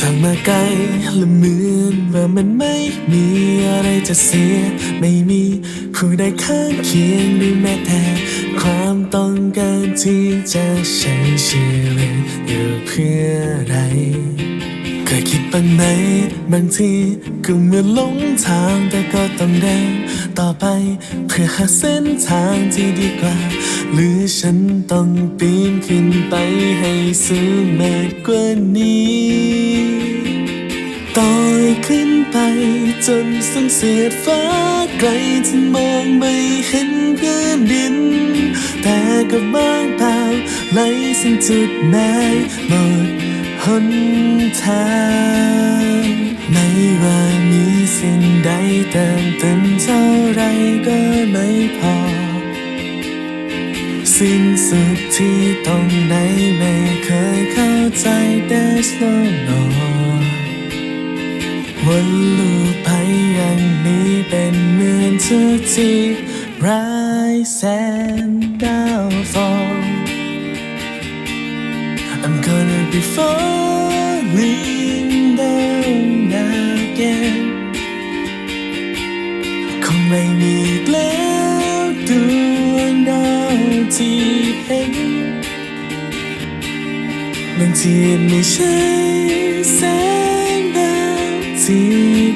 ทางมาไกลและเหมือนว่ามันไม่มีอะไรจะเสีย ไม่มีผู้ใดข้างเคียงหรือแม้แต่ความต้องการที่จะใช้ชีวิตอยู่เพื่ออะไรเคยคิดบ้างไหมบางทีก็เหมือนหลงทางแต่ก็ต้องเดินต่อไปเพื่อหาเส้นทางที่ดีกว่า หรือฉันต้องปีนขึ้นไปให้สูงมากกว่านี้ อยขึ้นไป จนสังเสียดฟ้าไกลจนมองไม่เห็นพื้นดิน แต่ก็บางเปล่าไหลสิ้นจุดหมายหมดหนทางไม่ว่ามีสิ่งใดเติมเต็มเท่าไรก็ไม่พอ สิ้นสุดที่ตรงไหนไม่เคยเข้าใจ There's no no ว นลูปไปอย่างนี้เป็นเหมือนทุกที่ Rise and downfall I'm gonna be falling down again คงไม่มีอีกแล้วดวงดาวที่เห็นบางทีไม่ใช่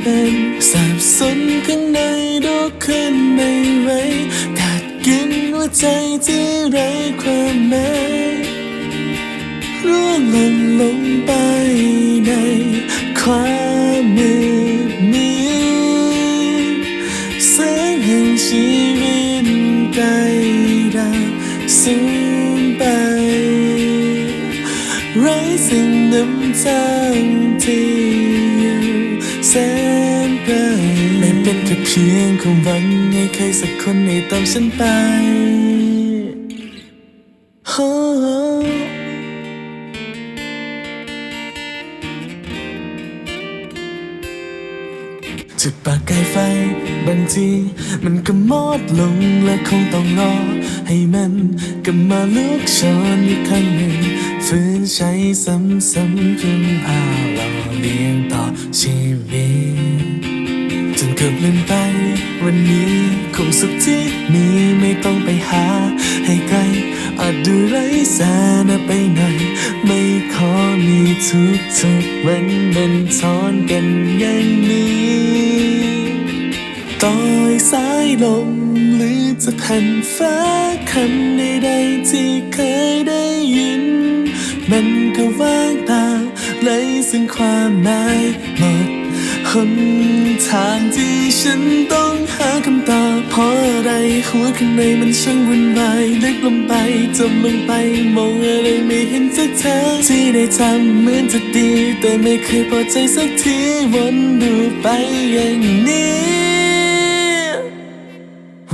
เป็นสับสนข้างในดวขึ้นไม่ไหวกัดกินหัวใจที่ไร้ความหมายร่วงหล่นลงไปในความมืดมิดแสงแห่งชีวิตใกล้ดับสูญไปไร้สิ่งนำทางที่ นไกลไม่เป็นแค่เพียงความหวังให้ใครสักคนให้ตามฉันไป Oh จุดปากกายไฟบางทีมันก็มอดลงและคงต้องรอ ให้มันกลับมาลุกโชนอีกครั้งหนึ่งฝืนใช้ซ้ำๆพึ่งพาหล่อเลี้ยงต่อชีวิต จนเกือบลืมไป วันนี้คงสุขที่มีไม่ต้องไปหา ให้ไกลอาจดูไร้สาระไปหน่อย ไม่ขอมีทุกทุกวันมันซ้อนกันอย่างนี้ต่อยสายลมหรือจะแผ่นฟ้าคำใดๆที่เคยได้ยิน มันก็ว่างเปล่าไรซึ่งความหมายหมด หนทางที่ฉันต้องหาคำตอบเพราะอะไรหัวข้างในมันช่างวุ่นวายลึกลงไปจมลงไปมองอะไรไม่เห็นสักทางที่ได้ทำเหมือนจะดี แต่ไม่เคยพอใจสักทีวนดูไปอย่างนี้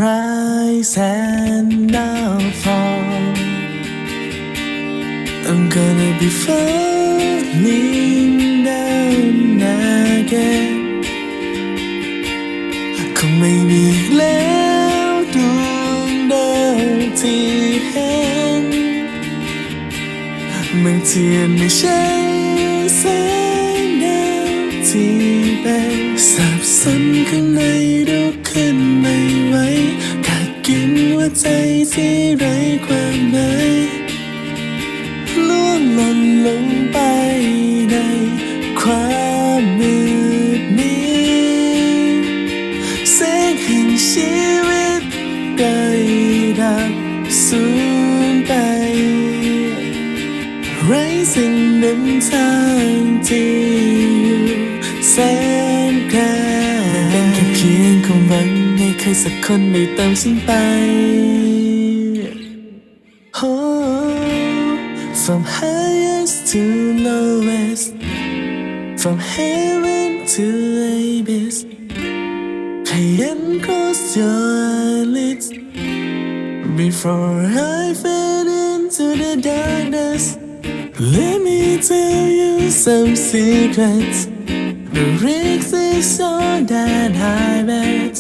Rise and downfall I'm gonna be falling down again คงไม่มีแล้วดวงดาวที่เห็นบางทีไม่ใช่แสงดาวที่เป็นสับสนข้างในลุกขึ้นไม่ไหวกัดกินหัวใจที่ไร้ความหมายล่วงหล่นลงไป ไรสิ่งนำทางที่อยู่แสนไกลเป็นแค่เพียงความหวังให้ใครสักคนได้ตามฉันไป Oh, from highest to lowest from heaven to abyss Paying close your eyelids before I fade into the darkness. Let me tell you some secrets. The risk is so that I bet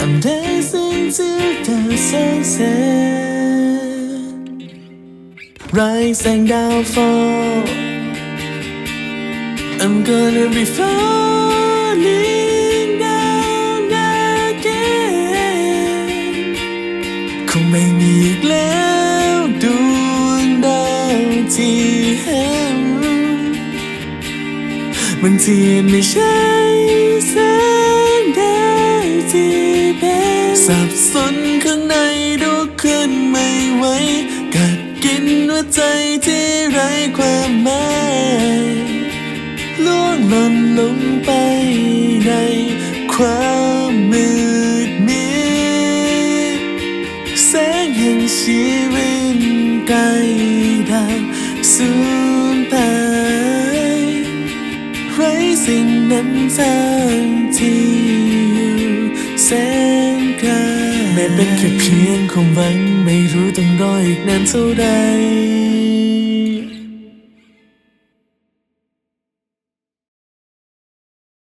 I'm dancing to the sunset. Rise and downfall. I'm gonna be falling down again คงไม่มีอีกแล้ว บางทีไม่ใช่แสงแดดที่เป็นสับสนข้างในดูขึ้นไม่ไหวกัดกินหัวใจที่ไร้ความหมายล่วงหล่นลงไปในความมืดมิดแสงแห่งชีวิตใกลดับสูญ นั้นทางที่อยู่แสนไกลแม้เป็นแค่เพียงความหวังไม่รู้ต้องรออีกนานเท่าใด